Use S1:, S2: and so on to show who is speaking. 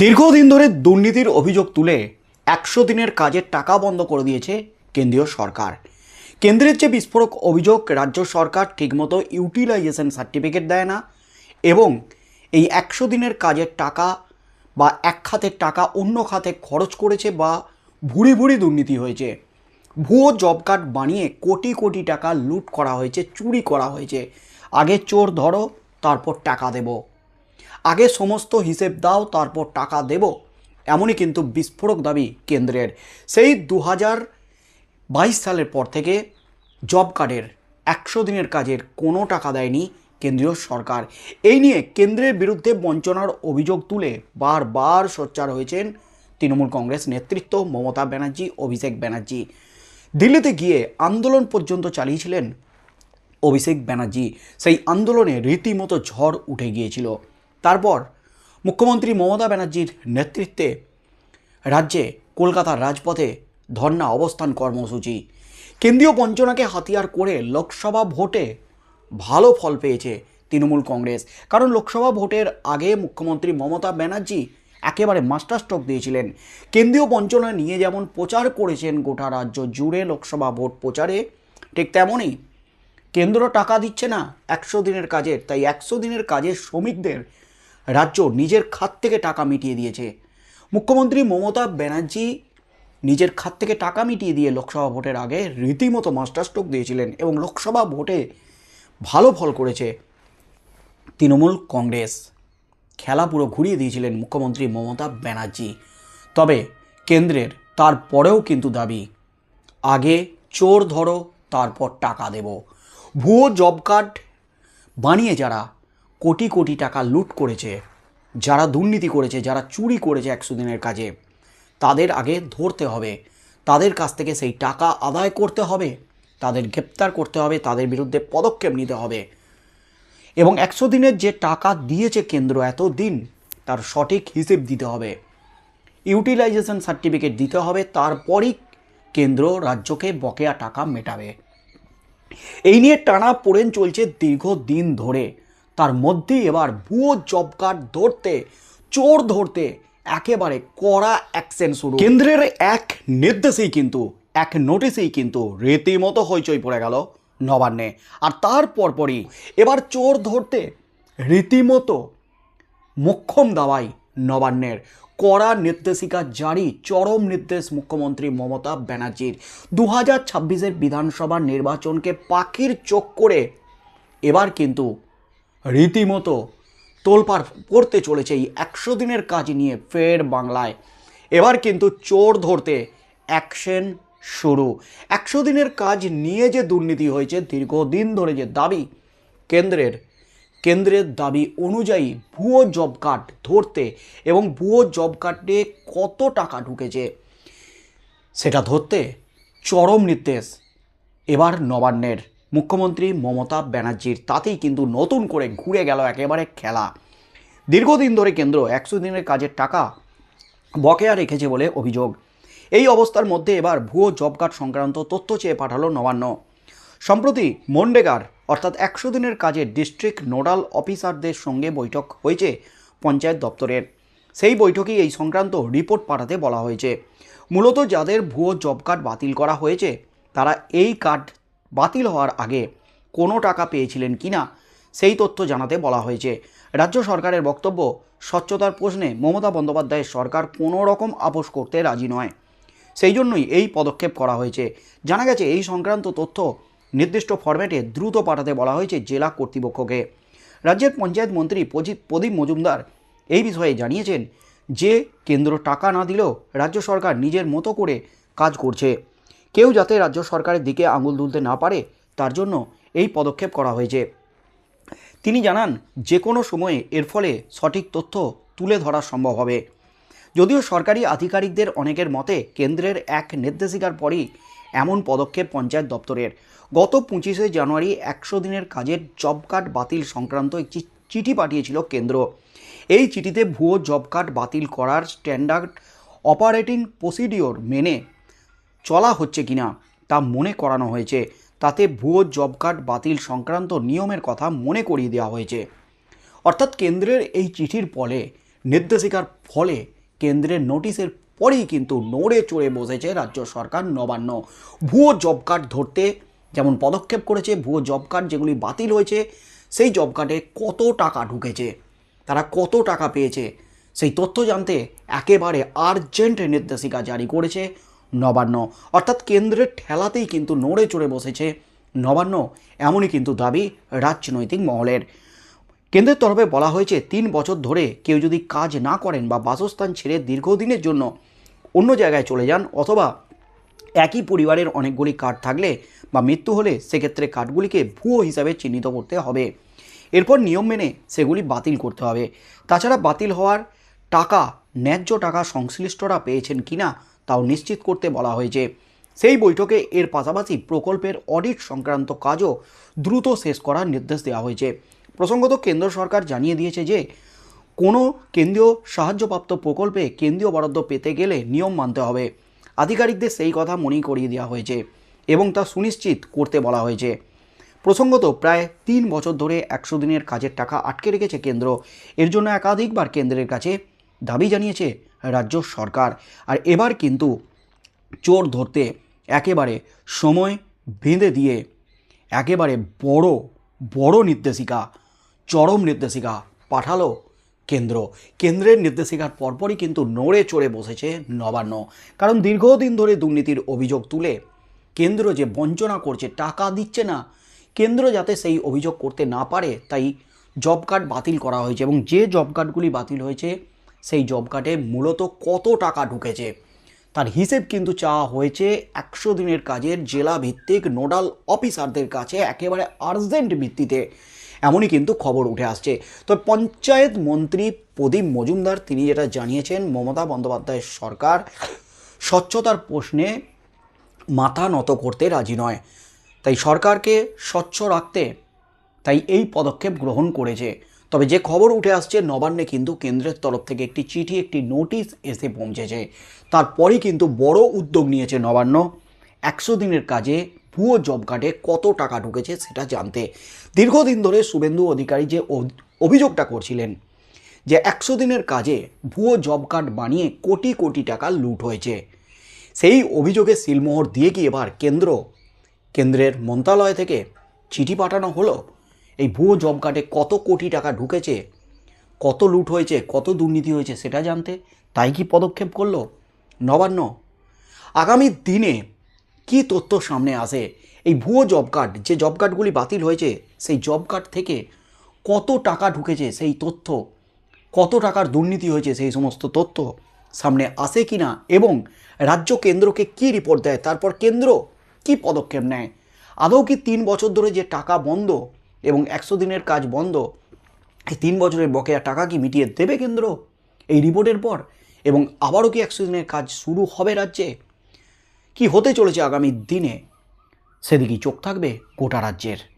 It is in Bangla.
S1: দীর্ঘদিন ধরে দুর্নীতির অভিযোগ তুলে একশো দিনের কাজের টাকা বন্ধ করে দিয়েছে কেন্দ্রীয় সরকার। কেন্দ্রের যে বিস্ফোরক অভিযোগ, রাজ্য সরকার ঠিকমতো ইউটিলাইজেশন সার্টিফিকেট দেয় না এবং এই একশো দিনের কাজের টাকা বা এক খাতের টাকা অন্য খাতে খরচ করেছে বা ভুরি ভুরি দুর্নীতি হয়েছে। ভুয়ো জব কার্ড বানিয়ে কোটি কোটি টাকা লুট করা হয়েছে, চুরি করা হয়েছে। আগে চোর ধরো, তারপর টাকা দেবো। আগে সমস্ত হিসেব দাও, তারপর টাকা দেব। এমনই কিন্তু বিস্ফোরক দাবি কেন্দ্রের। সেই দু বাইশ সালের পর থেকে জব কার্ডের একশো দিনের কাজের কোনো টাকা দেয়নি কেন্দ্রীয় সরকার। এই নিয়ে কেন্দ্রের বিরুদ্ধে বঞ্চনার অভিযোগ তুলে বারবার সোচ্চার হয়েছেন তৃণমূল কংগ্রেস নেতৃত্ব মমতা ব্যানার্জি, অভিষেক ব্যানার্জি। দিল্লিতে গিয়ে আন্দোলন পর্যন্ত চালিয়েছিলেন অভিষেক ব্যানার্জি। সেই আন্দোলনে রীতিমতো ঝড় উঠে গিয়েছিল। তারপর মুখ্যমন্ত্রী মমতা ব্যানার্জির নেতৃত্বে রাজ্যে কলকাতার রাজপথে ধর্ণা অবস্থান কর্মসূচি। কেন্দ্রীয় বঞ্চনাকে হাতিয়ার করে লোকসভা ভোটে ভালো ফল পেয়েছে তৃণমূল কংগ্রেস। কারণ লোকসভা ভোটের আগে মুখ্যমন্ত্রী মমতা ব্যানার্জি একেবারে মাস্টার স্ট্রোক দিয়েছিলেন। কেন্দ্রীয় বঞ্চনা নিয়ে যেমন প্রচার করেছেন গোটা রাজ্য জুড়ে লোকসভা ভোট প্রচারে, ঠিক তেমনই কেন্দ্র টাকা দিচ্ছে না, একশো দিনের কাজের। তাই একশো দিনের কাজের শ্রমিকদের রাজ্য নিজের খাত থেকে টাকা মিটিয়ে দিয়েছে। মুখ্যমন্ত্রী মমতা ব্যানার্জি নিজের খাত থেকে টাকা মিটিয়ে দিয়ে লোকসভা ভোটের আগে রীতিমতো মাস্টারস্ট্রোক দিয়েছিলেন এবং লোকসভা ভোটে ভালো ফল করেছে তৃণমূল কংগ্রেস। খেলা পুরো ঘুরিয়ে দিয়েছিলেন মুখ্যমন্ত্রী মমতা ব্যানার্জি। তবে কেন্দ্রের তারপরেও কিন্তু দাবি, আগে চোর ধরো, তারপর টাকা দেব। ভুয়ো জব কার্ড বানিয়ে যারা কোটি কোটি টাকা লুট করেছে, যারা দুর্নীতি করেছে, যারা চুরি করেছে একশো দিনের কাজে। তাদের আগে ধরতে হবে। তাদের কাছ থেকে সেই টাকা আদায় করতে হবে। তাদের গ্রেপ্তার করতে হবে। তাদের বিরুদ্ধে পদক্ষেপ নিতে হবে। এবং একশো দিনের যে টাকা দিয়েছে কেন্দ্র এত দিন তার সঠিক হিসেব দিতে হবে। ইউটিলাইজেশন সার্টিফিকেট দিতে হবে। তারপরই কেন্দ্র রাজ্যকে বকেয়া টাকা মেটাবে। এই নিয়ে টানা পোড়েন চলছে দীর্ঘদিন ধরে। তার মধ্যেই এবার ভুয়ো জব কার্ড ধরতে, চোর ধরতে একেবারে কড়া অ্যাকশন শুরু। কেন্দ্রের এক নির্দেশেই কিন্তু, এক নোটিশেই কিন্তু রীতিমতো হইচই পড়ে গেল নবান্নে। আর তার পরপরই এবার চোর ধরতে রীতিমতো মোক্ষম দাওয়াই নবান্নের। কড়া নির্দেশিকা জারি, চরম নির্দেশ মুখ্যমন্ত্রী মমতা ব্যানার্জির। দু হাজার বিধানসভা নির্বাচনকে পাখির চোখ করে এবার কিন্তু রীতিমতো তোলপাড় করতে চলেছে এই একশো দিনের কাজ নিয়ে ফের বাংলায়। এবার কিন্তু চোর ধরতে অ্যাকশন শুরু। একশো দিনের কাজ নিয়ে যে দুর্নীতি হয়েছে, দীর্ঘদিন ধরে যে দাবি, কেন্দ্রের কেন্দ্রের দাবি অনুযায়ী ভুয়ো জব কার্ড ধরতে এবং ভুয়ো জব কার্ডে কত টাকা ঢুকেছে, সেটা ধরতে চরম নির্দেশ এবার নবান্নের। মুখ্যমন্ত্রী মমতা ব্যানার্জির তাতেই কিন্তু নতুন করে ঘুরে গেল একেবারে খেলা। দীর্ঘদিন ধরে কেন্দ্র একশো দিনের কাজের টাকা বকেয়া রেখেছে বলে অভিযোগ। এই অবস্থার মধ্যে এবার ভুয়ো জব কার্ড সংক্রান্ত তথ্য চেয়ে পাঠালো নবান্ন। সম্প্রতি মনরেগার অর্থাৎ একশো দিনের কাজে ডিস্ট্রিক্ট নোডাল অফিসারদের সঙ্গে বৈঠক হয়েছে পঞ্চায়েত দপ্তরের। সেই বৈঠকেই এই সংক্রান্ত রিপোর্ট পাঠাতে বলা হয়েছে। মূলত যাদের ভুয়ো জব কার্ড বাতিল করা হয়েছে, তারা এই কার্ড বাতিল হওয়ার আগে কোনো টাকা পেয়েছিলেন কিনা সেই তথ্য জানাতে বলা হয়েছে। রাজ্য সরকারের বক্তব্য, স্বচ্ছতার প্রশ্নে মমতা বন্দ্যোপাধ্যায়ের সরকার কোনো রকম আপোষ করতে রাজি নয়। সেই জন্যই এই পদক্ষেপ করা হয়েছে। জানা গেছে, এই সংক্রান্ত তথ্য নির্দিষ্ট ফরম্যাটে দ্রুত পাঠাতে বলা হয়েছে জেলা কর্তৃপক্ষকে। রাজ্যের পঞ্চায়েত মন্ত্রী প্রদীপ মজুমদার এই বিষয়ে জানিয়েছেন যে, কেন্দ্র টাকা না দিলেও রাজ্য সরকার নিজের মতো করে কাজ করছে। কেউ যাতে রাজ্য সরকারের দিকে আঙুল তুলতে না পারে, তার জন্য এই পদক্ষেপ করা হয়েছে। তিনি জানান যে কোনো সময়ে এর ফলে সঠিক তথ্য তুলে ধরা সম্ভব হবে। যদিও সরকারি আধিকারিকদের অনেকের মতে, কেন্দ্রের এক নির্দেশিকার পরই এমন পদক্ষেপ পঞ্চায়েত দপ্তরের। গত পঁচিশে জানুয়ারি একশো দিনের কাজের জব কার্ড বাতিল সংক্রান্ত একটি চিঠি পাঠিয়েছিল কেন্দ্র। এই চিঠিতে ভুয়ো জব কার্ড বাতিল করার স্ট্যান্ডার্ড অপারেটিং প্রসিডিওর মেনে চলা হচ্ছে কিনা তা মনে করানো হয়েছে। তাতে ভুয়ো জব কার্ড বাতিল সংক্রান্ত নিয়মের কথা মনে করিয়ে দেওয়া হয়েছে। অর্থাৎ কেন্দ্রের এই চিঠির ফলে, নির্দেশিকার ফলে কেন্দ্রের নোটিশের পরেই কিন্তু নড়ে চড়ে বসেছে রাজ্য সরকার নবান্ন। ভুয়ো জব কার্ড ধরতে যেমন পদক্ষেপ করেছে, ভুয়ো জব কার্ড যেগুলি বাতিল হয়েছে, সেই জব কার্ডে কত টাকা ঢুকেছে, তারা কত টাকা পেয়েছে, সেই তথ্য জানতে একেবারে আর্জেন্ট নির্দেশিকা জারি করেছে। নবান্ন। অর্থাৎ কেন্দ্রের ঠেলাতেই কিন্তু নড়ে চড়ে বসেছে নবান্ন। এমনই কিন্তু দাবি রাজনৈতিক মহলের। কেন্দ্রের তরফে বলা হয়েছে, তিন বছর ধরে কেউ যদি কাজ না করেন বা বাসস্থান ছেড়ে দীর্ঘদিনের জন্য অন্য জায়গায় চলে যান অথবা একই পরিবারের অনেকগুলি কার্ড থাকলে বা মৃত্যু হলে সেক্ষেত্রে কার্ডগুলিকে ভুয়ো হিসাবে চিহ্নিত করতে হবে। এরপর নিয়ম মেনে সেগুলি বাতিল করতে হবে। তাছাড়া বাতিল হওয়ার টাকা, ন্যায্য টাকা সংশ্লিষ্টরা পেয়েছেন কিনা তাও নিশ্চিত করতে বলা হয়েছে। সেই বৈঠকে এর পাশাপাশি প্রকল্পের অডিট সংক্রান্ত কাজও দ্রুত শেষ করার নির্দেশ দেওয়া হয়েছে। প্রসঙ্গত কেন্দ্র সরকার জানিয়ে দিয়েছে যে, কোনো কেন্দ্রীয় সাহায্যপ্রাপ্ত প্রকল্পে কেন্দ্রীয় বরাদ্দ পেতে গেলে নিয়ম মানতে হবে। আধিকারিকদের সেই কথা মনেই করিয়ে দেওয়া হয়েছে এবং তা সুনিশ্চিত করতে বলা হয়েছে। প্রসঙ্গত প্রায় তিন বছর ধরে একশো দিনের কাজের টাকা আটকে রেখেছে কেন্দ্র। এর জন্য একাধিকবার কেন্দ্রের কাছে দাবি জানিয়েছে রাজ্য সরকার। আর এবার কিন্তু চোর ধরতে একেবারে সময় বেঁধে দিয়ে একেবারে বড় বড় নির্দেশিকা, চরম নির্দেশিকা পাঠালো কেন্দ্র। কেন্দ্রের নির্দেশিকার পরপরই কিন্তু নড়ে চড়ে বসেছে নবান্ন। কারণ দীর্ঘদিন ধরে দুর্নীতির অভিযোগ তুলে কেন্দ্র যে বঞ্চনা করছে, টাকা দিচ্ছে না, কেন্দ্র যাতে সেই অভিযোগ করতে না পারে, তাই জব কার্ড বাতিল করা হয়েছে এবং যে জব কার্ডগুলি বাতিল হয়েছে সেই জব কার্ডে মূলত কত টাকা ঢুকেছে। তার হিসেব কিন্তু চাওয়া হয়েছে একশো দিনের কাজের জেলা ভিত্তিক নোডাল অফিসারদের কাছে একেবারে আর্জেন্ট ভিত্তিতে। এমনই কিন্তু খবর উঠে আসছে। তো পঞ্চায়েত মন্ত্রী প্রদীপ মজুমদার, তিনি যেটা জানিয়েছেন, মমতা বন্দ্যোপাধ্যায়ের সরকার স্বচ্ছতার প্রশ্নে মাথা নত করতে রাজি নয়। তাই সরকারকে স্বচ্ছ রাখতে তাই এই পদক্ষেপ গ্রহণ করেছে। তবে যে খবর উঠে আসছে, নবান্নে কিন্তু কেন্দ্রের তরফ থেকে একটি চিঠি, একটি নোটিশ এসে পৌঁছেছে। তারপরেই কিন্তু বড় উদ্যোগ নিয়েছে নবান্ন। একশো দিনের কাজে ভুয়ো জব কার্ডে কত টাকা ঢুকেছে সেটা জানতে। দীর্ঘদিন ধরে শুভেন্দু অধিকারী যে অভ- অভিযোগটা করছিলেন যে একশো দিনের কাজে ভুয়ো জব কার্ড বানিয়ে কোটি কোটি টাকা লুট হয়েছে। সেই অভিযোগে সিলমোহর দিয়ে কি এবার কেন্দ্র, কেন্দ্রের মন্ত্রণালয় থেকে চিঠি পাঠানো হলো? এই ভুয়ো জব কার্ডে কত কোটি টাকা ঢুকেছে, কত লুট হয়েছে, কত দুর্নীতি হয়েছে সেটা জানতে তাই কি পদক্ষেপ করল? নবান্ন। আগামী দিনে কি তথ্য সামনে আসে? এই ভুয়ো জব কার্ড, যে জব কার্ডগুলি বাতিল হয়েছে, সেই জব কার্ড থেকে কত টাকা ঢুকেছে সেই তথ্য? কত টাকার দুর্নীতি হয়েছে সেই সমস্ত তথ্য সামনে আসে কি না এবং রাজ্য কেন্দ্রকে কি রিপোর্ট দেয়? তারপর কেন্দ্র কি পদক্ষেপ নেয়? আদৌ কি তিন বছর ধরে যে টাকা বন্ধ এবং একশো দিনের কাজ বন্ধ, এই তিন বছরের বকেয়া টাকা কি মিটিয়ে দেবে কেন্দ্র এই রিপোর্টের পর? এবং আবারও কি একশো দিনের কাজ শুরু হবে রাজ্যে? কি হতে চলেছে আগামী দিনে? সেদিকেই চোখ থাকবে গোটা রাজ্যের।